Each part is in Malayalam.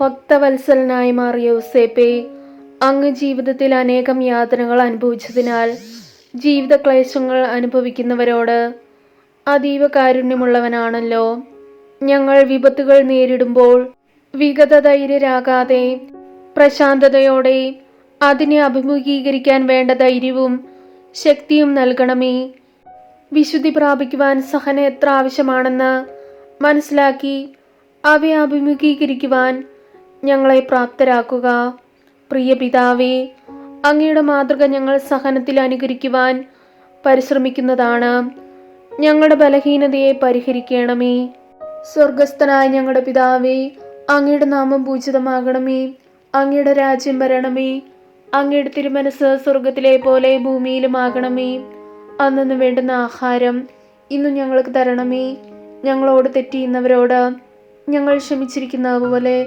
ഭക്തവത്സലനായി മാറിയ യോസേപ്പെ അങ്ങ് ജീവിതത്തിൽ അനേകം യാതനകൾ അനുഭവിച്ചതിനാൽ ജീവിത ക്ലേശങ്ങൾ അനുഭവിക്കുന്നവരോട് അതീവ കാരുണ്യമുള്ളവനാണല്ലോ. ഞങ്ങൾ വിപത്തുകൾ നേരിടുമ്പോൾ വിഗതധൈര്യരാകാതെ പ്രശാന്തതയോടെ അതിനെ അഭിമുഖീകരിക്കാൻ വേണ്ട ധൈര്യവും ശക്തിയും നൽകണമേ. വിശുദ്ധി പ്രാപിക്കുവാൻ സഹന എത്ര ആവശ്യമാണെന്ന് മനസ്സിലാക്കി അവയെ അഭിമുഖീകരിക്കുവാൻ ഞങ്ങളെ പ്രാപ്തരാക്കുക. പ്രിയ പിതാവേ അങ്ങയുടെ മാതൃക ഞങ്ങൾ സഹനത്തിൽ അനുകരിക്കുവാൻ പരിശ്രമിക്കുന്നതാണ്. ഞങ്ങളുടെ ബലഹീനതയെ പരിഹരിക്കണമേ. സ്വർഗസ്ഥനായ ഞങ്ങളുടെ പിതാവേ അങ്ങയുടെ നാമം പൂജിതമാകണമേ. അങ്ങയുടെ രാജ്യം വരണമേ. അങ്ങയുടെ തിരുമനസ് സ്വർഗത്തിലെ പോലെ ഭൂമിയിലുമാകണമേ അന്നു വേണ്ടുന്ന ആഹാരം ഇന്നും ഞങ്ങൾക്ക് തരണമേ. ഞങ്ങളോട് തെറ്റിയുന്നവരോട് ഞങ്ങൾ ക്ഷമിച്ചിരിക്കുന്ന പോലെ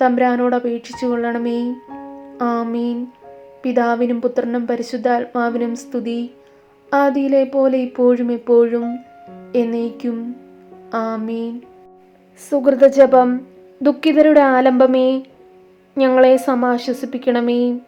തമ്പുരാനോട് അപേക്ഷിച്ചു കൊള്ളണമേ. ആമീൻ. പിതാവിനും പുത്രനും പരിശുദ്ധാത്മാവിനും സ്തുതി. ആദിയിലെ പോലെ ഇപ്പോഴും എപ്പോഴും എന്നേക്കും. ആമീൻ. സുഹൃത ജപം ദുഃഖിതരുടെ ആലംബമേ ഞങ്ങളെ സമാശ്വസിപ്പിക്കണമേ.